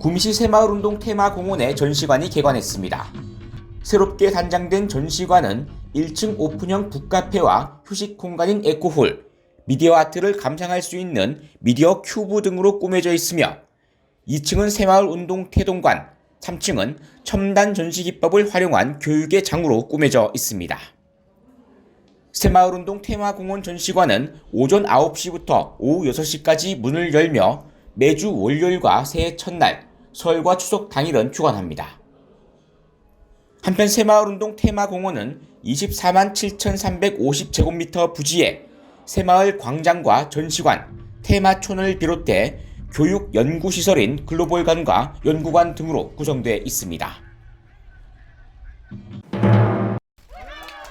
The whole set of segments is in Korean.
구미시 새마을운동 테마공원의 전시관이 개관했습니다. 새롭게 단장된 전시관은 1층 오픈형 북카페와 휴식 공간인 에코홀, 미디어 아트를 감상할 수 있는 미디어 큐브 등으로 꾸며져 있으며 2층은 새마을운동 태동관, 3층은 첨단 전시 기법을 활용한 교육의 장으로 꾸며져 있습니다. 새마을운동 테마공원 전시관은 오전 9시부터 오후 6시까지 문을 열며 매주 월요일과 새해 첫날, 설과 추석 당일은 휴관합니다. 한편 새마을운동 테마공원은 24만 7,350제곱미터 부지에 새마을 광장과 전시관, 테마촌을 비롯해 교육 연구시설인 글로벌관과 연구관 등으로 구성되어 있습니다.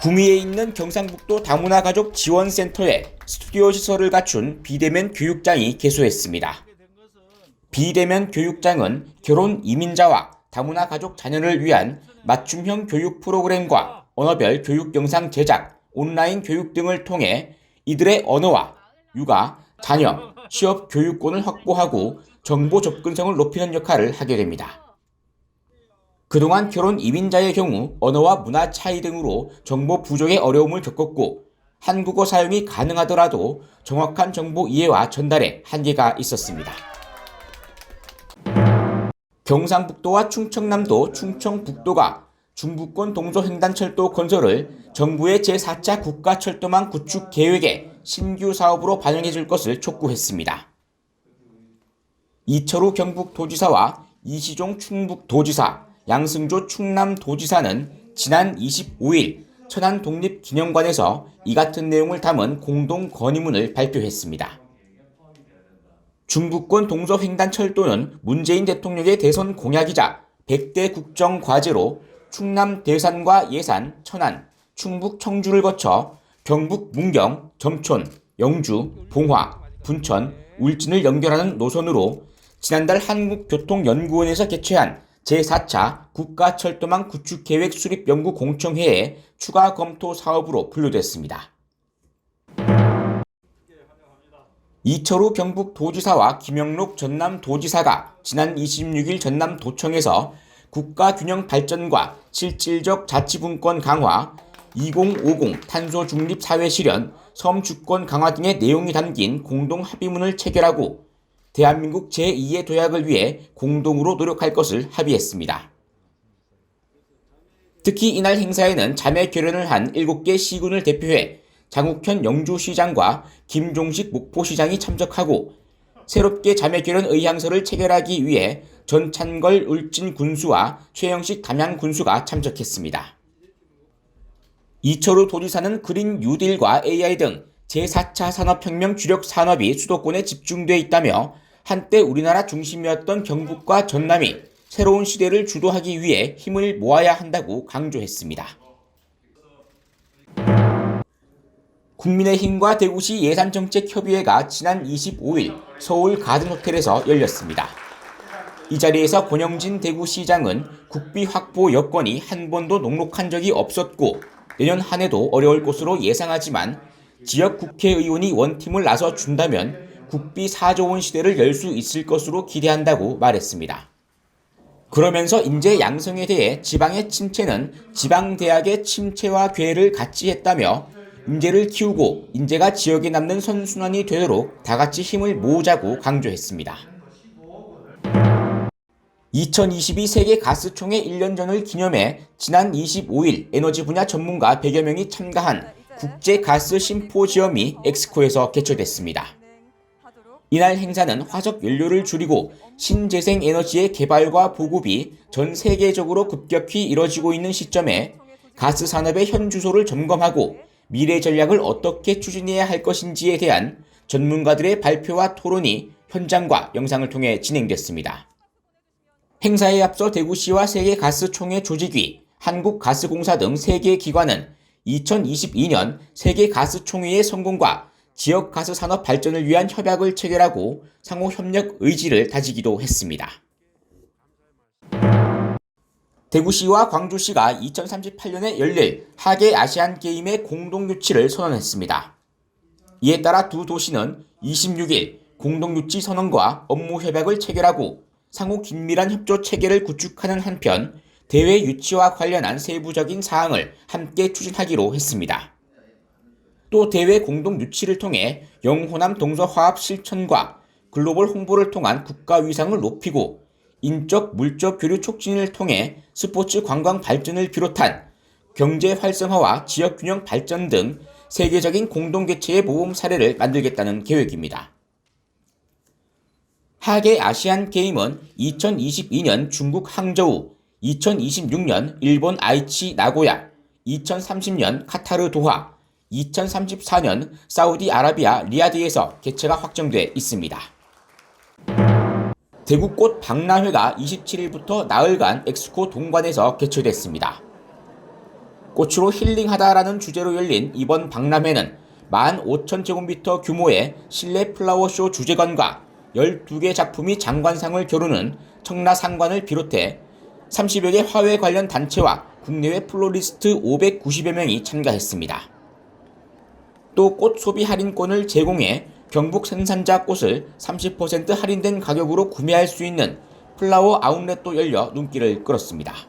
구미에 있는 경상북도 다문화 가족 지원센터에 스튜디오 시설을 갖춘 비대면 교육장이 개소했습니다. 비대면 교육장은 결혼 이민자와 다문화 가족 자녀를 위한 맞춤형 교육 프로그램과 언어별 교육 영상 제작, 온라인 교육 등을 통해 이들의 언어와 육아, 자녀, 취업 교육권을 확보하고 정보 접근성을 높이는 역할을 하게 됩니다. 그동안 결혼 이민자의 경우 언어와 문화 차이 등으로 정보 부족의 어려움을 겪었고 한국어 사용이 가능하더라도 정확한 정보 이해와 전달에 한계가 있었습니다. 경상북도와 충청남도, 충청북도가 중부권 동서횡단철도 건설을 정부의 제4차 국가철도망 구축 계획에 신규 사업으로 반영해 줄 것을 촉구했습니다. 이철우 경북도지사와 이시종 충북도지사, 양승조 충남도지사는 지난 25일 천안 독립기념관에서 이 같은 내용을 담은 공동 건의문을 발표했습니다. 중부권 동서횡단철도는 문재인 대통령의 대선 공약이자 100대 국정 과제로 충남 대산과 예산, 천안, 충북 청주를 거쳐 경북 문경, 점촌, 영주, 봉화, 분천, 울진을 연결하는 노선으로 지난달 한국교통연구원에서 개최한 제4차 국가철도망 구축계획 수립 연구 공청회에 추가 검토 사업으로 분류됐습니다. 이철우 경북 도지사와 김영록 전남 도지사가 지난 26일 전남 도청에서 국가균형 발전과 실질적 자치분권 강화, 2050 탄소 중립 사회 실현, 섬 주권 강화 등의 내용이 담긴 공동 합의문을 체결하고 대한민국 제2의 도약을 위해 공동으로 노력할 것을 합의했습니다. 특히 이날 행사에는 자매 결연을 한 7개 시군을 대표해 장욱현 영주시장과 김종식 목포시장이 참석하고 새롭게 자매 결연 의향서를 체결하기 위해 전찬걸 울진 군수와 최영식 담양 군수가 참석했습니다. 이철우 도지사는 그린 뉴딜과 AI 등 제4차 산업혁명 주력 산업이 수도권에 집중돼 있다며 한때 우리나라 중심이었던 경북과 전남이 새로운 시대를 주도하기 위해 힘을 모아야 한다고 강조했습니다. 국민의힘과 대구시 예산정책협의회가 지난 25일 서울 가든호텔에서 열렸습니다. 이 자리에서 권영진 대구시장은 국비 확보 여건이 한 번도 녹록한 적이 없었고 내년 한 해도 어려울 것으로 예상하지만 지역 국회의원이 원팀을 나서 준다면 국비 4조 원 시대를 열 수 있을 것으로 기대한다고 말했습니다. 그러면서 인재 양성에 대해 지방의 침체는 지방대학의 침체와 괴를 같이 했다며 인재를 키우고 인재가 지역에 남는 선순환이 되도록 다 같이 힘을 모으자고 강조했습니다. 2022 세계 가스총회 1년 전을 기념해 지난 25일 에너지 분야 전문가 100여 명이 참가한 국제 가스 심포지엄이 엑스코에서 개최됐습니다. 이날 행사는 화석 연료를 줄이고 신재생 에너지의 개발과 보급이 전 세계적으로 급격히 이뤄지고 있는 시점에 가스 산업의 현 주소를 점검하고 미래 전략을 어떻게 추진해야 할 것인지에 대한 전문가들의 발표와 토론이 현장과 영상을 통해 진행됐습니다. 행사에 앞서 대구시와 세계가스총회 조직위, 한국가스공사 등 3개 기관은 2022년 세계가스총회의 성공과 지역 가스 산업 발전을 위한 협약을 체결하고 상호 협력 의지를 다지기도 했습니다. 대구시와 광주시가 2038년에 열릴 하계 아시안 게임의 공동 유치를 선언했습니다. 이에 따라 두 도시는 26일 공동 유치 선언과 업무 협약을 체결하고 상호 긴밀한 협조 체계를 구축하는 한편 대회 유치와 관련한 세부적인 사항을 함께 추진하기로 했습니다. 또 대회 공동 유치를 통해 영호남 동서화합 실천과 글로벌 홍보를 통한 국가 위상을 높이고 인적 물적 교류 촉진을 통해 스포츠 관광 발전을 비롯한 경제 활성화와 지역 균형 발전 등 세계적인 공동 개최의 모범 사례를 만들겠다는 계획입니다. 하계 아시안 게임은 2022년 중국 항저우, 2026년 일본 아이치 나고야, 2030년 카타르 도하, 2034년 사우디아라비아 리야드에서 개최가 확정돼 있습니다. 대구꽃 박람회가 27일부터 나흘간 엑스코 동관에서 개최됐습니다. 꽃으로 힐링하다라는 주제로 열린 이번 박람회는 15,000제곱미터 규모의 실내 플라워쇼 주제관과 12개 작품이 장관상을 겨루는 청라상관을 비롯해 30여 개 화훼 관련 단체와 국내외 플로리스트 590여 명이 참가했습니다. 또 꽃 소비 할인권을 제공해 경북 생산자 꽃을 30% 할인된 가격으로 구매할 수 있는 플라워 아웃렛도 열려 눈길을 끌었습니다.